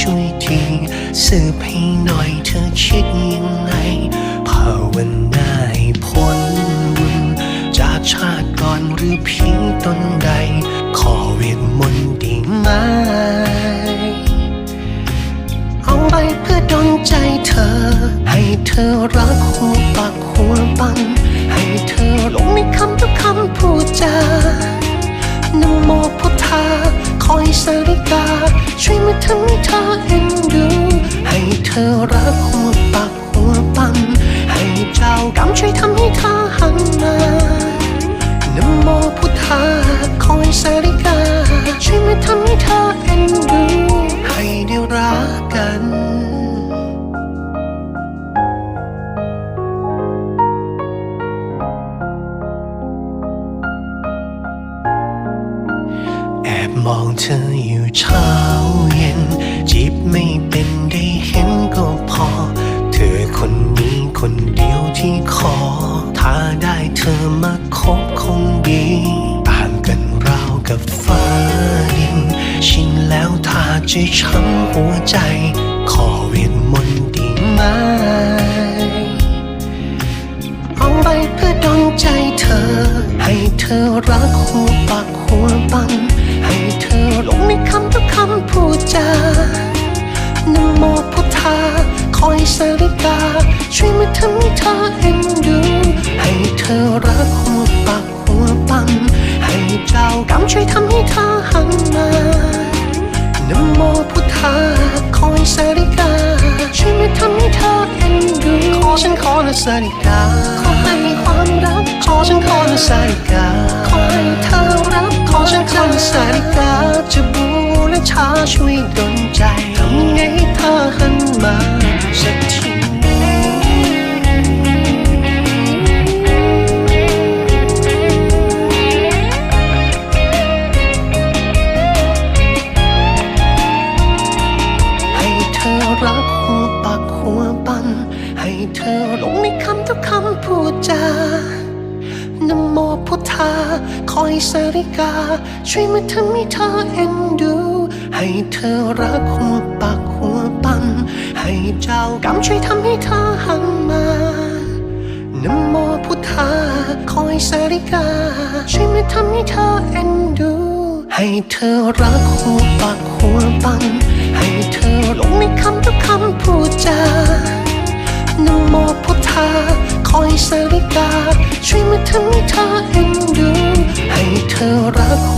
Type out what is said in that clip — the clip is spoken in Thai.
ช่วยทีสืบให้หน่อยเธอคิดยังไงภาวนาให้พ้นบุญจากชาติก่อนหรือเพียงตนใด ขอเวทมนต์ได้ไหมเอาไปเพื่อดลใจเธอ ให้เธอรักหัวปากหัวปัน ช่วยมาทำให้เธอเอ็นดู ให้เธอรักหัวปากหัวปัน ให้เจ้ากรรมช่วยทำให้เธอหันมานโมพุทธาคอยสาริกา ช่วยมาทำให้เธอเอ็นดู ให้ได้รักกันแอบมองเธออยู่เช้า คนเดียวที่ขอ ถ้าได้เธอมาคบคงดีต่างกันราวกับฟ้าดิน ชินแล้วถ้าจะช้ำหัวใจ ขอเวทมนต์ดีไหมเอาไปเพื่อดลใจเธอ ให้เธอรักหัวปากหัวปันให้เธอหลงในคำทุกคำพูดจา สาช่วยมาทำให้เธอเอ็นดู ให้เธอรักหัวปากหัวปันให้เจ้ากรรมช่วยทำให้เธอหันมานโมพุทธาคอยสาริกา ช่วยมาทำให้เธอเอ็นดู ขอฉันขอนะสาริกา ขอให้ความรัก ขอฉันขอนะสาริกา ขอให้เธอรับขอฉันขอนะสาริกา จะบูและชาช่วยดลใจ รักหัวปากหัวปันให้เธอลงในคำทุกคำพูดจานโมพุทธา คอยสาริกา ช่วยมาทำให้เธอเอ็นดู ให้เธอรักหัวปากหัวปันให้เจ้ากรรมช่วยทำให้เธอหันมานโมพุทธา คอยสาริกา ช่วยมาทำให้เธอเอ็นดู ให้เธอรักหัวปากหัวปังให้เธอลงในคำทุกคำพูดจานโมพุทธาคอยสาริกา ช่วยมาทำให้เธอเอ็นดู ให้เธอรัก